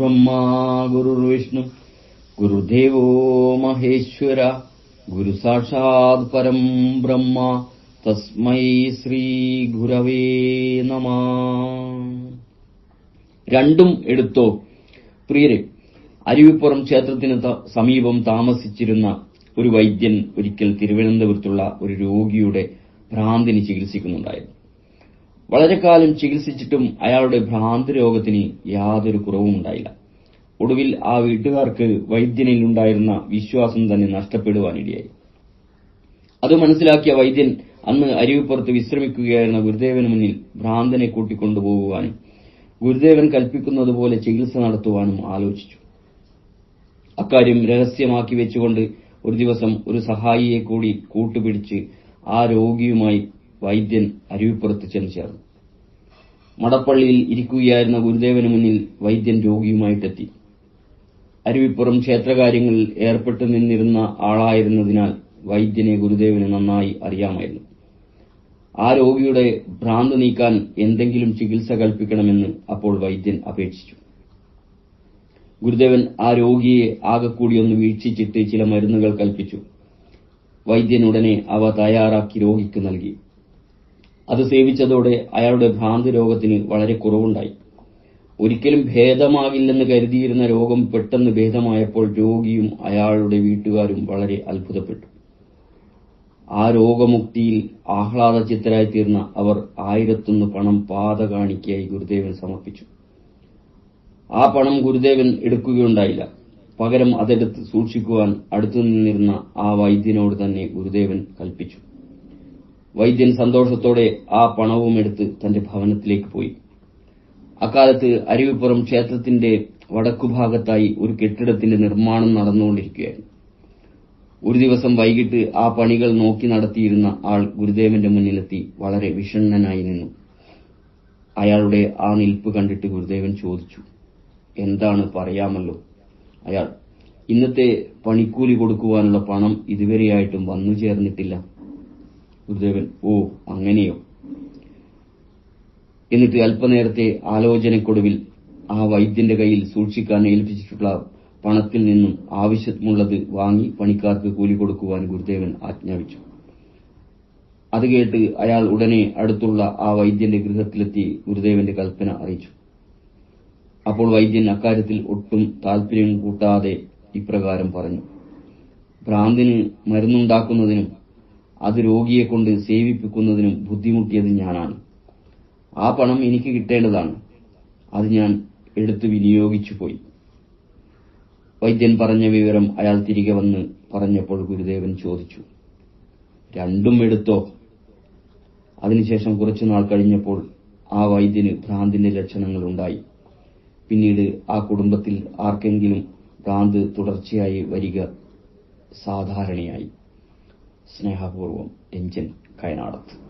ബ്രഹ്മാ ഗുരുവിഷ്ണു ഗുരുദേവോ മഹേശ്വര. സാക്ഷാത് പരം ബ്രഹ്മ. തസ്മൈ ശ്രീ ഗുരവേ നമ. രണ്ടും എടുത്തോ. പ്രിയരെ അരുവിപ്പുറം ക്ഷേത്രത്തിന് സമീപം താമസിച്ചിരുന്ന ഒരു വൈദ്യൻ ഒരിക്കൽ തിരുവനന്തപുരത്തുള്ള ഒരു രോഗിയുടെ ഭ്രാന്തിന് ചികിത്സിക്കുന്നുണ്ടായിരുന്നു. വളരെ കാലം ചികിത്സിച്ചിട്ടും അയാളുടെ ഭ്രാന്ത് രോഗത്തിന് യാതൊരു കുറവും ഉണ്ടായില്ല. ഒടുവിൽ ആ വീട്ടുകാർക്ക് വൈദ്യനിൽ ഉണ്ടായിരുന്ന വിശ്വാസം തന്നെ നഷ്ടപ്പെടുവാനിടയായി. അത് മനസ്സിലാക്കിയ വൈദ്യൻ അന്ന് അരുവിപ്പുറത്ത് വിശ്രമിക്കുകയായിരുന്ന ഗുരുദേവന് മുന്നിൽ ഭ്രാന്തനെ കൂട്ടിക്കൊണ്ടുപോകുവാനും ഗുരുദേവൻ കൽപ്പിക്കുന്നതുപോലെ ചികിത്സ നടത്തുവാനും ആലോചിച്ചു. അക്കാര്യം രഹസ്യമാക്കി വെച്ചുകൊണ്ട് ഒരു ദിവസം ഒരു സഹായിയെ കൂടി കൂട്ടുപിടിച്ച് ആ രോഗിയുമായി വൈദ്യൻ അരുവിപ്പുറത്ത് ചെന്ന് ചേർന്നു. മടപ്പള്ളിയിൽ ഇരിക്കുകയായിരുന്ന ഗുരുദേവന് മുന്നിൽ വൈദ്യൻ രോഗിയുമായിട്ടെത്തി. അരുവിപ്പുറം ക്ഷേത്രകാര്യങ്ങളിൽ ഏർപ്പെട്ടു നിന്നിരുന്ന ആളായിരുന്നതിനാൽ വൈദ്യനെ ഗുരുദേവന് നന്നായി അറിയാമായിരുന്നു. ആ രോഗിയുടെ ഭ്രാന്ത് നീക്കാൻ എന്തെങ്കിലും ചികിത്സ കൽപ്പിക്കണമെന്ന് അപ്പോൾ വൈദ്യൻ അപേക്ഷിച്ചു. ഗുരുദേവൻ ആ രോഗിയെ ആകെക്കൂടി ഒന്ന് വീക്ഷിച്ചിട്ട് ചില മരുന്നുകൾ കൽപ്പിച്ചു. വൈദ്യനുടനെ അവ തയ്യാറാക്കി രോഗിക്ക് നൽകി. അത് സേവിച്ചതോടെ അയാളുടെ ഭ്രാന്ത് രോഗത്തിന് വളരെ കുറവുണ്ടായി. ഒരിക്കലും ഭേദമാകില്ലെന്ന് കരുതിയിരുന്ന രോഗം പെട്ടെന്ന് ഭേദമായപ്പോൾ രോഗിയും അയാളുടെ വീട്ടുകാരും വളരെ അത്ഭുതപ്പെട്ടു. ആ രോഗമുക്തിയിൽ ആഹ്ലാദചിത്തരായി തീർന്ന അവർ ആയിരത്തൊന്ന് പണം പാത കാണിക്കയായി ഗുരുദേവൻ സമർപ്പിച്ചു. ആ പണം ഗുരുദേവൻ എടുക്കുകയുണ്ടായില്ല. പകരം അതെടുത്ത് സൂക്ഷിക്കുവാൻ അടുത്തു നിന്നിരുന്ന ആ വൈദ്യനോട് തന്നെ ഗുരുദേവൻ കൽപ്പിച്ചു. വൈദ്യൻ സന്തോഷത്തോടെ ആ പണവും എടുത്ത് തന്റെ ഭവനത്തിലേക്ക് പോയി. അക്കാലത്ത് അരുവിപ്പുറം ക്ഷേത്രത്തിന്റെ വടക്കുഭാഗത്തായി ഒരു കെട്ടിടത്തിന്റെ നിർമ്മാണം നടന്നുകൊണ്ടിരിക്കുകയായിരുന്നു. ഒരു ദിവസം വൈകിട്ട് ആ പണികൾ നോക്കി നടത്തിയിരുന്ന ആൾ ഗുരുദേവന്റെ മുന്നിലെത്തി വളരെ വിഷണ്ണനായി നിന്നു. അയാളുടെ ആ നിൽപ്പ് കണ്ടിട്ട് ഗുരുദേവൻ ചോദിച്ചു എന്താണ് പറയാമല്ലോ? അയാൾ ഇന്നത്തെ പണിക്കൂലി കൊടുക്കുവാനുള്ള പണം ഇതുവരെയായിട്ടും വന്നു ചേർന്നിട്ടില്ല. ഗുരുദേവൻ ഓ അങ്ങനെയോ? എന്നിട്ട് അല്പനേരത്തെ ആലോചനക്കൊടുവിൽ ആ വൈദ്യന്റെ കയ്യിൽ സൂക്ഷിക്കാൻ ഏൽപ്പിച്ചിട്ടുള്ള പണത്തിൽ നിന്നും ആവശ്യമുള്ളത് വാങ്ങി പണിക്കാർക്ക് കൂലി കൊടുക്കുവാൻ ഗുരുദേവൻ ആജ്ഞാപിച്ചു. അത് കേട്ട് അയാൾ ഉടനെ അടുത്തുള്ള ആ വൈദ്യന്റെ ഗൃഹത്തിലെത്തി ഗുരുദേവന്റെ കൽപ്പന അറിയിച്ചു. അപ്പോൾ വൈദ്യൻ അക്കാര്യത്തിൽ ഒട്ടും താല്പര്യം കൂട്ടാതെ ഇപ്രകാരം പറഞ്ഞു. ഭ്രാന്തിന് മരുന്നുണ്ടാക്കുന്നതിനും അത് രോഗിയെ കൊണ്ട് സേവിപ്പിക്കുന്നതിനും ബുദ്ധിമുട്ടിയത് ഞാനാണ്. ആ പണം എനിക്ക് കിട്ടേണ്ടതാണ്. അത് ഞാൻ എടുത്തു വിനിയോഗിച്ചു പോയി. വൈദ്യൻ പറഞ്ഞ വിവരം അയാൾ തിരികെ വന്ന് പറഞ്ഞപ്പോൾ ഗുരുദേവൻ ചോദിച്ചു രണ്ടും എടുത്തോ? അതിനുശേഷം കുറച്ചുനാൾ കഴിഞ്ഞപ്പോൾ ആ വൈദ്യന് ഭ്രാന്തിന്റെ ലക്ഷണങ്ങൾ ഉണ്ടായി. പിന്നീട് ആ കുടുംബത്തിൽ ആർക്കെങ്കിലും ഭ്രാന്ത് തുടർച്ചയായി വരിക സാധാരണയായി. സ്നേഹപൂർവം രഞ്ജൻ കയനാടത്ത്